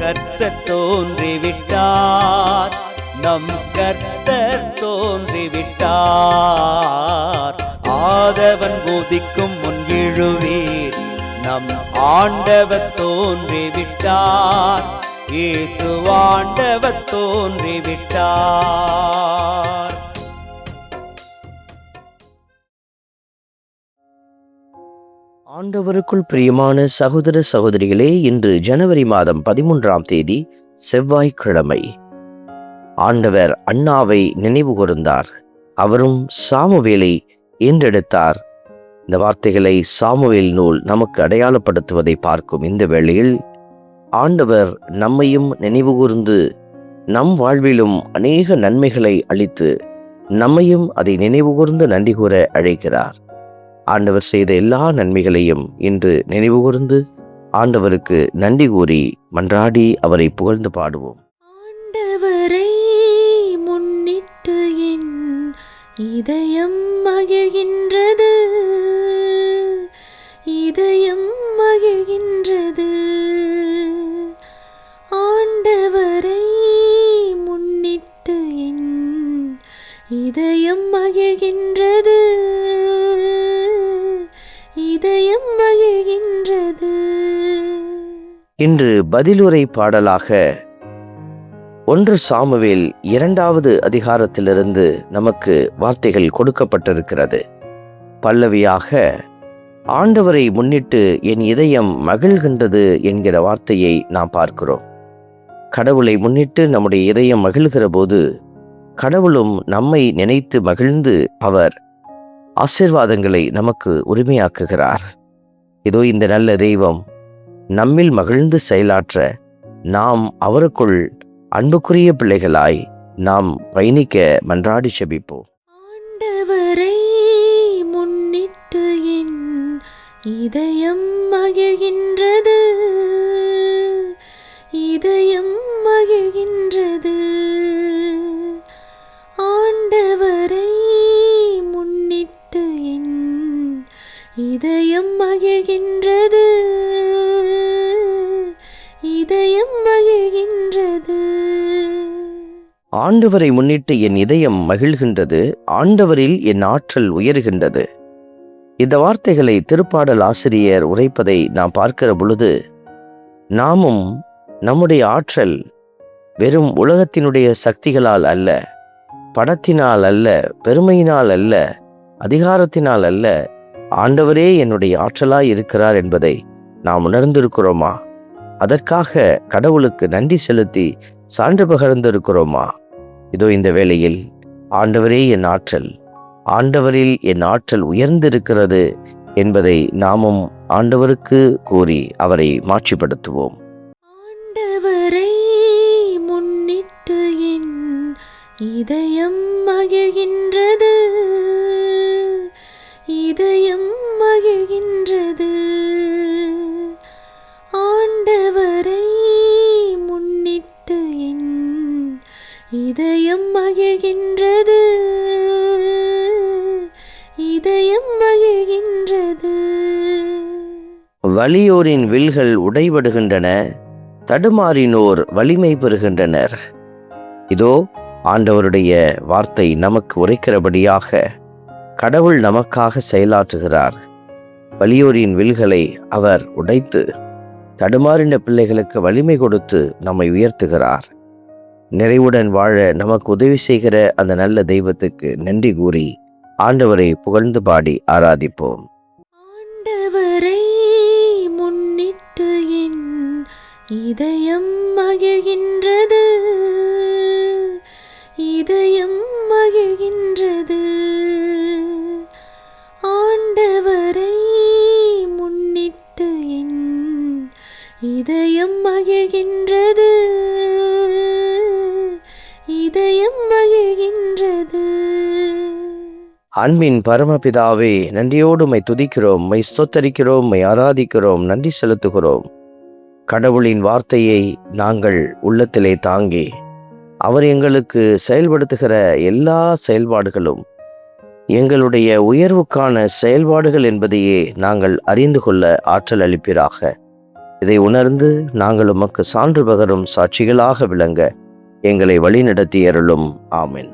கர்த்தர் தோன்றிவிட்டார். நம் கர்த்தர் தோன்றிவிட்டார். ஆதவன் போதிக்கும் முன் எழுவீர். நம் ஆண்டவர் தோன்றிவிட்டார். இயேசு ஆண்டவர் தோன்றிவிட்டார். ஆண்டவருக்குள் பிரியமான சகோதர சகோதரிகளே இன்று ஜனவரி மாதம் பதிமூன்றாம் தேதி செவ்வாய்க்கிழமை. ஆண்டவர் அண்ணாவை நினைவு கூர்ந்தார். அவரும் சாமுவேலை ஏன்றெடுத்தார். இந்த வார்த்தைகளை சாமுவேல் நூல் நமக்கு அடையாளப்படுத்துவதை பார்க்கும் இந்த வேளையில் ஆண்டவர் நம்மையும் நினைவு கூர்ந்து நம் வாழ்விலும் அநேக நன்மைகளை அளித்து நம்மையும் அதை நினைவு கூர்ந்து நன்றி கூற அழைக்கிறார். ஆண்டவர் செய்த எல்லா நன்மைகளையும் இன்று நினைவுகூர்ந்து ஆண்டவருக்கு நன்றி கூறி மன்றாடி அவரை புகழ்ந்து பாடுவோம். ஆண்டவரை முன்னிட்டு என் இதயம் மகிழ்கின்ற இன்று பதிலுரை பாடலாக ஒன்று சாமுவேல் இரண்டாவது அதிகாரத்திலிருந்து நமக்கு வார்த்தைகள் கொடுக்கப்பட்டிருக்கிறது. பல்லவியாக ஆண்டவரை முன்னிட்டு என் இதயம் மகிழ்கின்றது என்கிற வார்த்தையை நாம் பார்க்கிறோம். கடவுளை முன்னிட்டு நம்முடைய இதயம் மகிழ்கிற போது கடவுளும் நம்மை நினைத்து மகிழ்ந்து அவர் ஆசிர்வாதங்களை நமக்கு உரிமையாக்குகிறார். இதோ இந்த நல்ல தெய்வம் நம்மில் மகிழ்ந்து செயலாற்ற நாம் அவருக்குள் அன்புக்குரிய பிள்ளைகளாய் நாம் பயணிக்க மன்றாடி செபிப்போம். ஆண்டவரை முன்னிட்டு என் இதயம் மகிழ்கின்றது. ஆண்டவரை முன்னிட்டு என் இதயம் மகிழ்கின்றது. ஆண்டவரில் என் ஆற்றல் உயர்கின்றது. இந்த வார்த்தைகளை திருப்பாடல் ஆசிரியர் உரைப்பதை நாம் பார்க்கிற பொழுது நாமும் நம்முடைய ஆற்றல் வெறும் உலகத்தினுடைய சக்திகளால் அல்ல பணத்தினால் அல்ல பெருமையினால் அல்ல அதிகாரத்தினால் அல்ல ஆண்டவரே என்னுடைய ஆற்றலாய் இருக்கிறார் என்பதை நாம் உணர்ந்திருக்கிறோமா? அதற்காக கடவுளுக்கு நன்றி செலுத்தி சான்று பகர்ந்திருக்கிறோமா? இதோ இந்த வேளையில் ஆண்டவரே என் ஆற்றல். ஆண்டவரில் என் ஆற்றல் உயர்ந்திருக்கிறது என்பதை நாமும் ஆண்டவருக்கு கூறி அவரை மாட்சிப்படுத்துவோம். ஆண்டவரை முன்னிட்டு என் இதயம் மகிழ்கின்றது. வலியோரின் வில்கள் உடைபடுகின்றன தடுமாறினோர் வலிமை பெறுகின்றனர். இதோ ஆண்டவருடைய வார்த்தை நமக்கு உரைக்கிறபடியாக கடவுள் நமக்காக செயலாற்றுகிறார். வலியோரின் வில்களை அவர் உடைத்து தடுமாறின பிள்ளைகளுக்கு வலிமை கொடுத்து நம்மை உயர்த்துகிறார். நிறைவுடன் வாழ நமக்கு உதவி செய்கிற அந்த நல்ல தெய்வத்துக்கு நன்றி கூறி ஆண்டவரை புகழ்ந்து பாடி ஆராதிப்போம். ஆண்டவர் இதயம் மகிழ்கின்றது. இதயம் மகிழ்கின்றது. ஆண்டவரை முன்னிட்டு என் இதயம் மகிழ்கின்றது. இதயம் மகிழ்கின்றது. அன்பின் பரமபிதாவே நன்றியோடு மை துதிக்கிறோம் மை ஸ்தோத்தரிக்கிறோம் மை ஆராதிக்கிறோம் நன்றி செலுத்துகிறோம். கடவுளின் வார்த்தையை நாங்கள் உள்ளத்திலே தாங்கி அவர் எங்களுக்கு செயல்படுத்துகிற எல்லா செயல்பாடுகளும் எங்களுடைய உயர்வுக்கான செயல்பாடுகள் என்பதையே நாங்கள் அறிந்து கொள்ள ஆற்றல் அளிப்பீராக. இதை உணர்ந்து நாங்கள் உமக்கு சான்று பகரும் சாட்சிகளாக விளங்க எங்களை வழிநடத்தி அருளும். ஆமென்.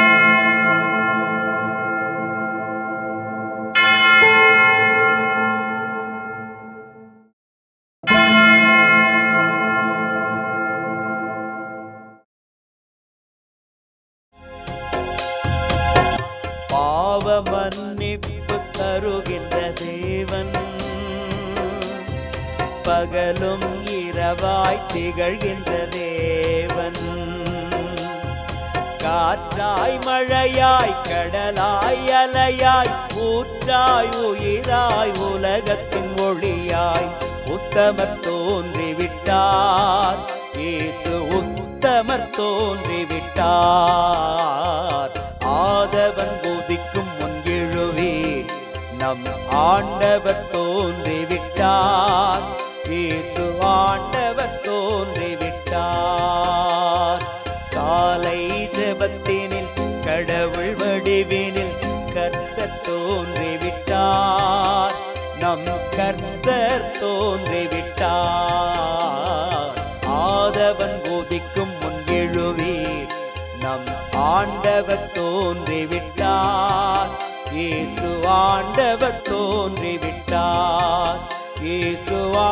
பகலும் இரவாய் திகழ்கின்ற தேவன். காற்றாய் மழையாய் கடலாய் அலையாய் ஊற்றாய் உயிராய் உலகத்தின் மொழியாய் உத்தமர் தோன்றிவிட்டார். இயேசு உத்தமர் தோன்றிவிட்டார். ஆதவன் குதிக்கும் முன் எழுவீர் நம் ஆண்டவர் தோன்றிவிட்டார். நம் கர்த்தர் தோன்றிவிட்டார். ஆதவன் போதிக்கும் முன் எழுவீர். நம் ஆண்டவர் தோன்றிவிட்டார். இயேசு ஆண்டவர் தோன்றிவிட்டார். இயேசு ஆண்டவர்